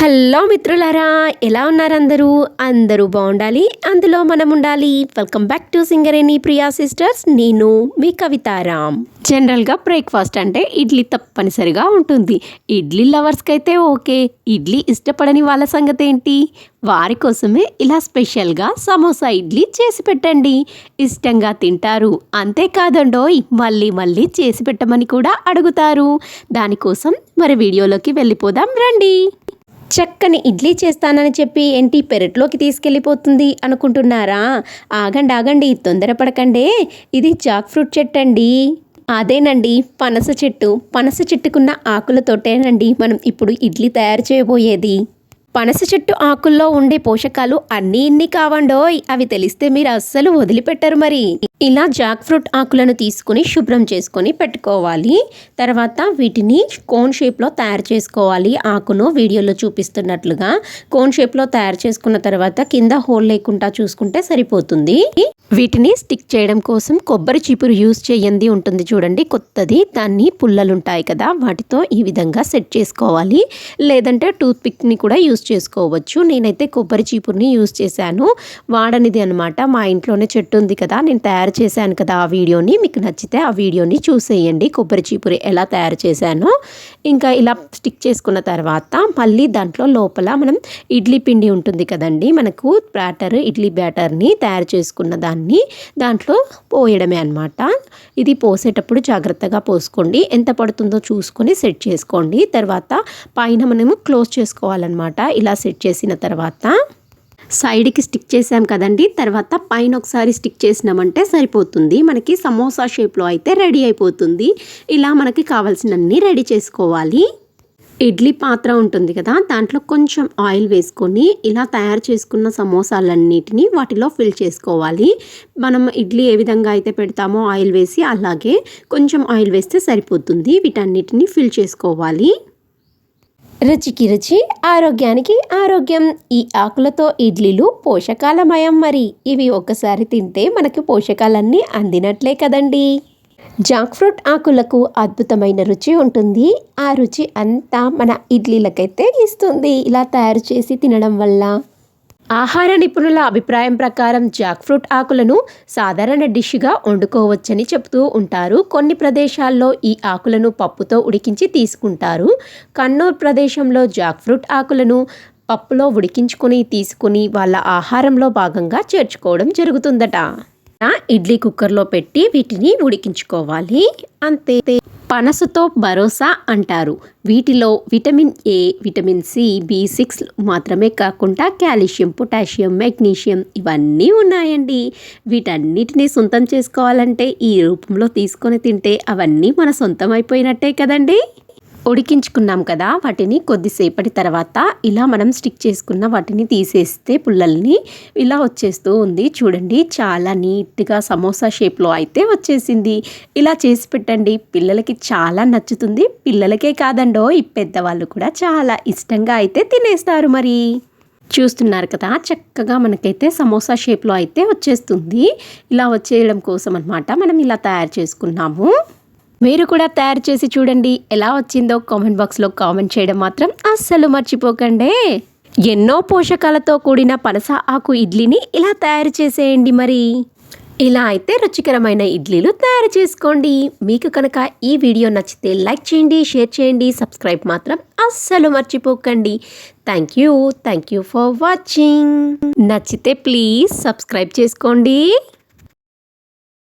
Hello మిత్రులారా ఎలా ఉన్నారు అందరూ అందరూ బాగుండాలి అందులో మనం ఉండాలి welcome back to Singareni Priya sisters నేను మీ కవితారామ్ జనరల్గా బ్రేక్ఫాస్ట్ అంటే ఇడ్లీ తప్పనిసరిగా ఉంటుంది. ఇడ్లీ లవర్స్కి అయితే ఓకే. ఇడ్లీ ఇష్టపడని వాళ్ళ సంగతి ఏంటి వారి కోసమే ఇలా స్పెషల్గా సమోసా ఇడ్లీ చేసి పెట్టండి. ఇష్టంగా తింటారు. అంతేకాదండోయ్ మళ్ళీ మళ్ళీ చేసి పెట్టమని కూడా అడుగుతారు. దానికోసం మరి వీడియోలోకి వెళ్ళిపోదాం రండి. చక్కని ఇడ్లీ చేస్తానని చెప్పి ఏంటి పెరట్లోకి తీసుకెళ్ళిపోతుంది అనుకుంటున్నారా? ఆగండి ఆగండి తొందరపడకండే ఇది జాక్ ఫ్రూట్ చెట్టు అండి. అదేనండి పనస చెట్టు. పనస చెట్టుకున్న ఆకులతోటేనండి మనం ఇప్పుడు ఇడ్లీ తయారు చేయబోయేది. పనస చెట్టు ఆకుల్లో ఉండే పోషకాలు అన్నీ ఇన్ని కావండోయ్. అవి తెలిస్తే మీరు అస్సలు వదిలిపెట్టరు మరి. ఇలా జాక్ ఫ్రూట్ ఆకులను తీసుకుని శుభ్రం చేసుకొని పెట్టుకోవాలి. తర్వాత వీటిని కోన్ షేప్లో తయారు చేసుకోవాలి. ఆకును వీడియోలో చూపిస్తున్నట్లుగా కోన్ షేప్లో తయారు చేసుకున్న తర్వాత కింద హోల్ లేకుండా చూసుకుంటే సరిపోతుంది. వీటిని స్టిక్ చేయడం కోసం కొబ్బరి చీపురు యూజ్ చేయండి ఉంటుంది చూడండి. కొత్తది. దాన్ని పుల్లలు ఉంటాయి కదా. వాటితో ఈ విధంగా సెట్ చేసుకోవాలి. లేదంటే టూత్ పిక్ని కూడా యూజ్ చేసుకోవచ్చు. నేనైతే కొబ్బరి చీపురుని యూస్ చేశాను. వాడనిది అనమాట మా ఇంట్లోనే చెట్టు ఉంది కదా నేను తయారు చేశాను కదా ఆ వీడియోని. మీకు నచ్చితే ఆ వీడియోని చూసేయండి. కొబ్బరి చీపురు ఎలా తయారు చేశానో. ఇంకా ఇలా స్టిక్ చేసుకున్న తర్వాత మళ్ళీ దాంట్లో లోపల మనం ఇడ్లీ పిండి ఉంటుంది కదండి మనకు బ్యాటర్ ఇడ్లీ బ్యాటర్ని తయారు చేసుకున్న దాన్ని దాంట్లో పోయడమే అనమాట ఇది పోసేటప్పుడు జాగ్రత్తగా పోసుకోండి. ఎంత పడుతుందో చూసుకొని సెట్ చేసుకోండి. తర్వాత పైన మనము క్లోజ్ చేసుకోవాలన్నమాట. ఇలా సెట్ చేసిన తర్వాత సైడ్కి స్టిక్ చేసాం కదండి. తర్వాత పైన ఒకసారి స్టిక్ చేసినామంటే సరిపోతుంది. మనకి సమోసా షేప్లో అయితే రెడీ అయిపోతుంది. ఇలా మనకి కావాల్సినన్ని రెడీ చేసుకోవాలి. ఇడ్లీ పాత్ర ఉంటుంది కదా దాంట్లో కొంచెం ఆయిల్ వేసుకొని ఇలా తయారు చేసుకున్న సమోసాలన్నిటిని వాటిలో ఫిల్ చేసుకోవాలి. మనం ఇడ్లీ ఏ విధంగా అయితే పెడతామో ఆయిల్ వేసి అలాగే కొంచెం ఆయిల్ వేస్తే సరిపోతుంది. వీటన్నిటిని ఫిల్ చేసుకోవాలి. రుచికి రుచి ఆరోగ్యానికి ఆరోగ్యం. ఈ ఆకులతో ఇడ్లీలు పోషకాలమయం మరి. ఇవి ఒక్కసారి తింటే మనకి పోషకాలన్నీ అందినట్లే కదండి. జాక్ ఫ్రూట్ ఆకులకు అద్భుతమైన రుచి ఉంటుంది. ఆ రుచి అంతా మన ఇడ్లీలకైతే ఇస్తుంది. ఇలా తయారు చేసి తినడం వల్ల ఆహార నిపుణుల అభిప్రాయం ప్రకారం జాక్ ఫ్రూట్ ఆకులను సాధారణ డిష్గా వండుకోవచ్చని చెబుతూ ఉంటారు. కొన్ని ప్రదేశాల్లో ఈ ఆకులను పప్పుతో ఉడికించి తీసుకుంటారు. కన్నూర్ ప్రదేశంలో జాక్ ఫ్రూట్ ఆకులను పప్పులో ఉడికించుకొని తీసుకుని వాళ్ళ ఆహారంలో భాగంగా చేర్చుకోవడం జరుగుతుందట. ఇడ్లీ కుక్కర్లో పెట్టి వీటిని ఉడికించుకోవాలి. అంతే. పనసతో భరోసా అంటారు. వీటిలో vitamin A vitamin C B six మాత్రమే కాకుండా కాల్షియం పొటాషియం మెగ్నీషియం ఇవన్నీ ఉన్నాయండి. వీటన్నిటినీ సొంతం చేసుకోవాలంటే ఈ రూపంలో తీసుకొని తింటే అవన్నీ మన సొంతం అయిపోయినట్టే కదండి? ఉడికించుకున్నాం కదా వాటిని కొద్దిసేపటి తర్వాత ఇలా మనం స్టిక్ చేసుకున్న వాటిని తీసేస్తే పుల్లల్ని ఇలా వచ్చేస్తూ ఉంది. చూడండి చాలా నీట్గా సమోసా షేప్లో అయితే వచ్చేసింది. ఇలా చేసి పెట్టండి. పిల్లలకి చాలా నచ్చుతుంది. పిల్లలకే కాదండో ఈ పెద్దవాళ్ళు కూడా చాలా ఇష్టంగా అయితే తినేస్తారు మరి. చూస్తున్నారు కదా చక్కగా మనకైతే సమోసా షేప్లో అయితే వచ్చేస్తుంది. ఇలా వచ్చేయడం కోసం అనమాట మనం ఇలా తయారు చేసుకున్నాము. మీరు కూడా తయారు చేసి చూడండి. ఎలా వచ్చిందో కామెంట్ బాక్స్లో కామెంట్ చేయడం మాత్రం అస్సలు మర్చిపోకండి. ఎన్నో పోషకాలతో కూడిన పనస ఆకు ఇడ్లీని ఇలా తయారు చేసేయండి మరి. ఇలా అయితే రుచికరమైన ఇడ్లీలు తయారు చేసుకోండి. మీకు కనుక ఈ వీడియో నచ్చితే లైక్ చేయండి షేర్ చేయండి సబ్స్క్రైబ్ మాత్రం అస్సలు మర్చిపోకండి. Thank you thank you for watching. నచ్చితే ప్లీజ్ సబ్స్క్రైబ్ చేసుకోండి.